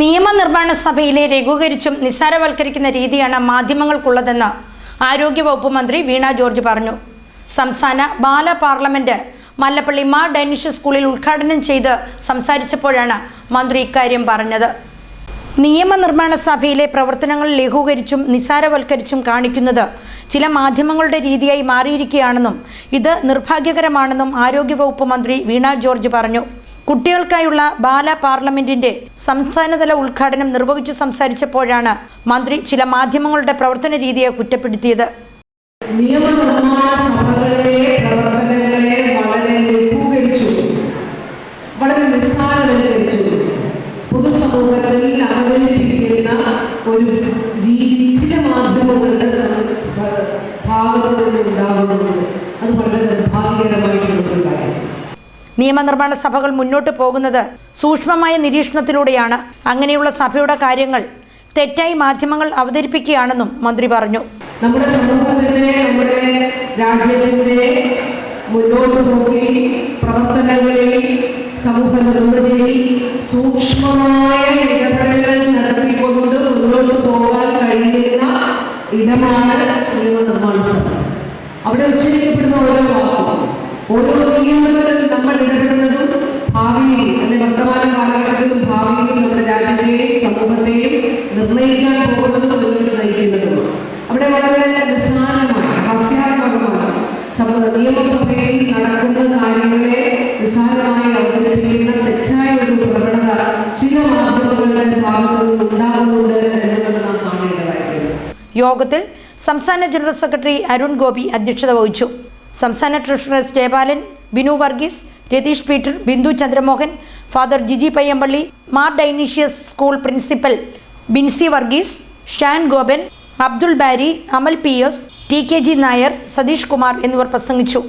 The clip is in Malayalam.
നിയമനിർമ്മാണ സഭയിലെ ലഘൂകരിച്ചും നിസ്സാരവൽക്കരിക്കുന്ന രീതിയാണ് മാധ്യമങ്ങൾക്കുള്ളതെന്ന് ആരോഗ്യവകുപ്പ് മന്ത്രി വീണ ജോർജ് പറഞ്ഞു. സംസ്ഥാന ബാല പാർലമെന്റ് മല്ലപ്പള്ളി മാ ഡൈനിഷ് സ്കൂളിൽ ഉദ്ഘാടനം ചെയ്ത് സംസാരിച്ചപ്പോഴാണ് മന്ത്രി ഇക്കാര്യം പറഞ്ഞത്. നിയമനിർമ്മാണ സഭയിലെ പ്രവർത്തനങ്ങൾ ലഘൂകരിച്ചും നിസ്സാരവൽക്കരിച്ചും കാണിക്കുന്നത് ചില മാധ്യമങ്ങളുടെ രീതിയായി മാറിയിരിക്കുകയാണെന്നും ഇത് നിർഭാഗ്യകരമാണെന്നും ആരോഗ്യവകുപ്പ് മന്ത്രി വീണ ജോർജ് പറഞ്ഞു. കുട്ടികൾക്കായുള്ള ബാല പാർലമെന്റിന്റെ സംസ്ഥാനതല ഉദ്ഘാടനം നിർവഹിച്ചു സംസാരിച്ചപ്പോഴാണ് മന്ത്രി ചില മാധ്യമങ്ങളുടെ പ്രവർത്തന രീതിയെ കുറ്റപ്പെടുത്തിയത്. നിയമനിർമ്മാണ സഭകളിലെ പ്രവർത്തനങ്ങളെ ഒരു അത് വളരെ നിർഭാഗ്യകരമായിട്ടുള്ളൊരു കാര്യം നിയമനിർമ്മാണ സഭകൾ മുന്നോട്ട് പോകുന്നത് സൂക്ഷ്മമായ നിരീക്ഷണത്തിലൂടെയാണ്. അങ്ങനെയുള്ള സഭയുടെ കാര്യങ്ങൾ തെറ്റായി മാധ്യമങ്ങൾ അവതരിപ്പിക്കുകയാണെന്നും മന്ത്രി പറഞ്ഞു. നമ്മുടെ സമൂഹത്തിന്റെ നമ്മുടെ രാജ്യത്തിന്റെ മുന്നോട്ട് പോയി പ്രവർത്തനങ്ങളിൽ സമൂഹ നിർമ്മിതിയിൽ സൂക്ഷ്മമായ ഇടപെടലുകൾ നടത്തിക്കൊണ്ട് മുന്നോട്ട് പോകാൻ കഴിയുന്ന ഇടമാണ് നിയമനിർമ്മാണ സഭ. അവിടെ ഉച്ചരിക്കപ്പെടുന്ന ഓരോ വാക്കും ഓരോ രാജ്യത്തെയും സമൂഹത്തെയും നിർണയിക്കാൻ പോകുന്നതും മുന്നോട്ട് നയിക്കുന്നതും അവിടെ വളരെ നിസ്സാരമായി ഹാസ്യാത്മകമാണ് നിയമസഭയിൽ നടക്കുന്ന കാര്യങ്ങളെ നിസ്സാരമായി അവതരിപ്പിക്കുന്ന തെറ്റായ ഒരു പ്രവണത ചില മാധ്യമങ്ങളുടെ ഭാഗത്തുനിന്ന് ഉണ്ടാകുന്നുണ്ട് എന്നുള്ളത് നാം കാണേണ്ടതായിട്ടുണ്ട്. യോഗത്തിൽ സംസ്ഥാന ജനറൽ സെക്രട്ടറി അരുൺ ഗോപി അധ്യക്ഷത വഹിച്ചു. സംസ്ഥാന treasurer Jayabalan Binu Varghese Ratheesh Peter Bindu Chandramohan father Jiji Payyampally Mar Dionysius school principal Binsy Varghese Shan Gopan Abdul Bari Amal P S T K G Nair Satheesh Kumar എന്നിവർ പ്രസംഗിച്ചു.